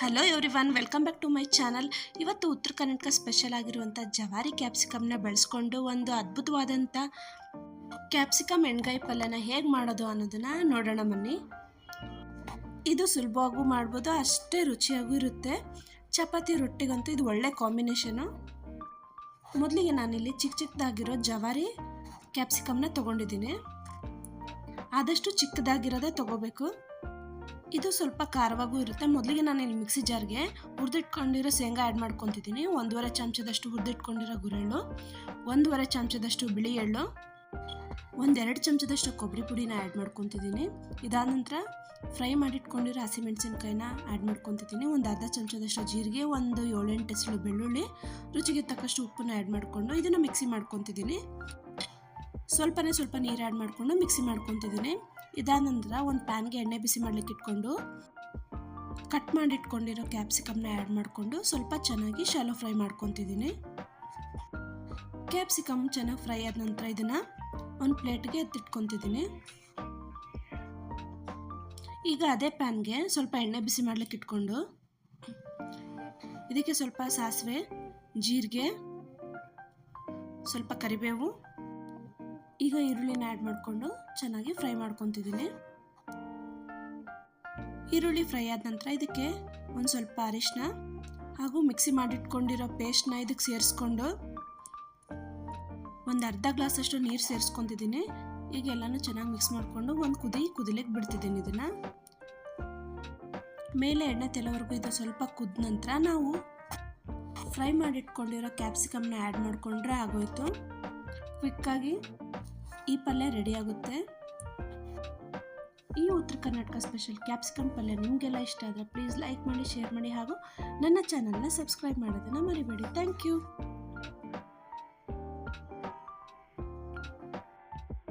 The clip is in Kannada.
Hello everyone welcome back to my channel ಇವತ್ತು ಉತ್ತರ ಕರ್ನಾಟಕ ಸ್ಪೆಷಲ್ ಆಗಿರುವಂಥ ಜವಾರಿ ಕ್ಯಾಪ್ಸಿಕಮ್ನ ಬೆಳೆಸ್ಕೊಂಡು ಒಂದು ಅದ್ಭುತವಾದಂಥ ಕ್ಯಾಪ್ಸಿಕಮ್ ಎಣ್ಗಾಯಿ ಪಲ್ಯನ ಹೇಗೆ ಮಾಡೋದು ಅನ್ನೋದನ್ನು ನೋಡೋಣ ಬನ್ನಿ. ಇದು ಸುಲಭವಾಗೂ ಮಾಡ್ಬೋದು, ಅಷ್ಟೇ ರುಚಿಯಾಗೂ ಇರುತ್ತೆ. ಚಪಾತಿ ರೊಟ್ಟಿಗಂತೂ ಇದು ಒಳ್ಳೆ ಕಾಂಬಿನೇಷನು ಮೊದಲಿಗೆ ನಾನಿಲ್ಲಿ ಚಿಕ್ಕ ಚಿಕ್ಕದಾಗಿರೋ ಜವಾರಿ ಕ್ಯಾಪ್ಸಿಕಮ್ನ ತೊಗೊಂಡಿದ್ದೀನಿ. ಆದಷ್ಟು ಚಿಕ್ಕದಾಗಿರೋದೇ ತೊಗೋಬೇಕು. ಇದು ಸ್ವಲ್ಪ ಖಾರವಾಗೂ ಇರುತ್ತೆ. ಮೊದಲಿಗೆ ನಾನು ಇಲ್ಲಿ ಮಿಕ್ಸಿ ಜಾರ್ಗೆ ಹುರಿದಿಟ್ಕೊಂಡಿರೋ ಶೇಂಗಾ ಆ್ಯಡ್ ಮಾಡ್ಕೊತಿದ್ದೀನಿ. ಒಂದೂವರೆ ಚಮಚದಷ್ಟು ಹುರಿದಿಟ್ಕೊಂಡಿರೋ ಗುರೆಳ್ಳು, ಒಂದೂವರೆ ಚಮಚದಷ್ಟು ಬಿಳಿ ಎಳ್ಳು, ಒಂದೆರಡು ಚಮಚದಷ್ಟು ಕೊಬ್ಬರಿ ಪುಡಿನ ಆ್ಯಡ್ ಮಾಡ್ಕೊತಿದ್ದೀನಿ. ಇದಾದ ನಂತರ ಫ್ರೈ ಮಾಡಿಟ್ಕೊಂಡಿರೋ ಹಸಿಮೆಣಸಿನ್ಕಾಯಿನ ಆ್ಯಡ್ ಮಾಡ್ಕೊತಿದ್ದೀನಿ. ಒಂದು ಅರ್ಧ ಚಮಚದಷ್ಟು ಜೀರಿಗೆ, ಒಂದು ಏಳೆಂಟು ಎಸಳು ಬೆಳ್ಳುಳ್ಳಿ, ರುಚಿಗೆ ತಕ್ಕಷ್ಟು ಉಪ್ಪನ್ನ ಆ್ಯಡ್ ಮಾಡಿಕೊಂಡು ಇದನ್ನು ಮಿಕ್ಸಿ ಮಾಡ್ಕೊತಿದ್ದೀನಿ. ಸ್ವಲ್ಪನೇ ಸ್ವಲ್ಪ ನೀರು ಆ್ಯಡ್ ಮಾಡಿಕೊಂಡು ಮಿಕ್ಸಿ ಮಾಡ್ಕೊತಿದ್ದೀನಿ. ಇದಾದ ನಂತರ ಒಂದು ಪ್ಯಾನ್ಗೆ ಎಣ್ಣೆ ಬಿಸಿ ಮಾಡ್ಲಿಕ್ಕೆ ಇಟ್ಕೊಂಡು ಕಟ್ ಮಾಡಿಟ್ಕೊಂಡಿರೋ ಕ್ಯಾಪ್ಸಿಕಮ್ನ ಆ್ಯಡ್ ಮಾಡಿಕೊಂಡು ಸ್ವಲ್ಪ ಚೆನ್ನಾಗಿ ಶಾಲೋ ಫ್ರೈ ಮಾಡ್ಕೊತಿದ್ದೀನಿ ಕ್ಯಾಪ್ಸಿಕಮ್ ಚೆನ್ನಾಗಿ ಫ್ರೈ ಆದ ನಂತರ ಇದನ್ನು ಒಂದು ಪ್ಲೇಟ್ಗೆ ಎತ್ತಿಟ್ಕೊತಿದ್ದೀನಿ ಈಗ ಅದೇ ಪ್ಯಾನ್ಗೆ ಸ್ವಲ್ಪ ಎಣ್ಣೆ ಬಿಸಿ ಮಾಡ್ಲಿಕ್ಕೆ ಇಟ್ಕೊಂಡು ಇದಕ್ಕೆ ಸ್ವಲ್ಪ ಸಾಸಿವೆ, ಜೀರಿಗೆ, ಸ್ವಲ್ಪ ಕರಿಬೇವು ಈಗ ಈರುಳ್ಳಿನ ಆ್ಯಡ್ ಮಾಡಿಕೊಂಡು ಚೆನ್ನಾಗಿ ಫ್ರೈ ಮಾಡ್ಕೊತಿದ್ದೀನಿ. ಈರುಳ್ಳಿ ಫ್ರೈ ಆದ ನಂತರ ಇದಕ್ಕೆ ಒಂದು ಸ್ವಲ್ಪ ಅರಿಶಿನ ಹಾಗೂ ಮಿಕ್ಸಿ ಮಾಡಿಟ್ಕೊಂಡಿರೋ ಪೇಸ್ಟ್ನ ಇದಕ್ಕೆ ಸೇರಿಸ್ಕೊಂಡು ಒಂದು ಅರ್ಧ ಗ್ಲಾಸಷ್ಟು ನೀರು ಸೇರಿಸ್ಕೊತಿದ್ದೀನಿ. ಈಗ ಎಲ್ಲನೂ ಚೆನ್ನಾಗಿ ಮಿಕ್ಸ್ ಮಾಡಿಕೊಂಡು ಒಂದು ಕುದಿ ಕುದಿಲಿಕ್ಕೆ ಬಿಡ್ತಿದ್ದೀನಿ ಇದನ್ನು. ಮೇಲೆ ಎಣ್ಣೆ ತೆಲವರೆಗೂ ಇದು ಸ್ವಲ್ಪ ಕುದ ನಂತರ ನಾವು ಫ್ರೈ ಮಾಡಿಟ್ಕೊಂಡಿರೋ ಕ್ಯಾಪ್ಸಿಕಮ್ನ ಆ್ಯಡ್ ಮಾಡಿಕೊಂಡ್ರೆ ಆಗೋಯ್ತು. ಕ್ವಿಕ್ಕಾಗಿ ಈ ಪಲ್ಯ ರೆಡಿ ಆಗುತ್ತೆ. ಈ ಉತ್ತರ ಕರ್ನಾಟಕ ಸ್ಪೆಷಲ್ ಕ್ಯಾಪ್ಸಿಕಮ್ ಪಲ್ಯ ನಿಮಗೆಲ್ಲ ಇಷ್ಟ ಆದರೆ ಪ್ಲೀಸ್ ಲೈಕ್ ಮಾಡಿ ಶೇರ್ ಮಾಡಿ ಹಾಗೂ ನನ್ನ ಚಾನಲ್ನ ಸಬ್ಸ್ಕ್ರೈಬ್ ಮಾಡೋದನ್ನು ಮರಿಬೇಡಿ. Thank you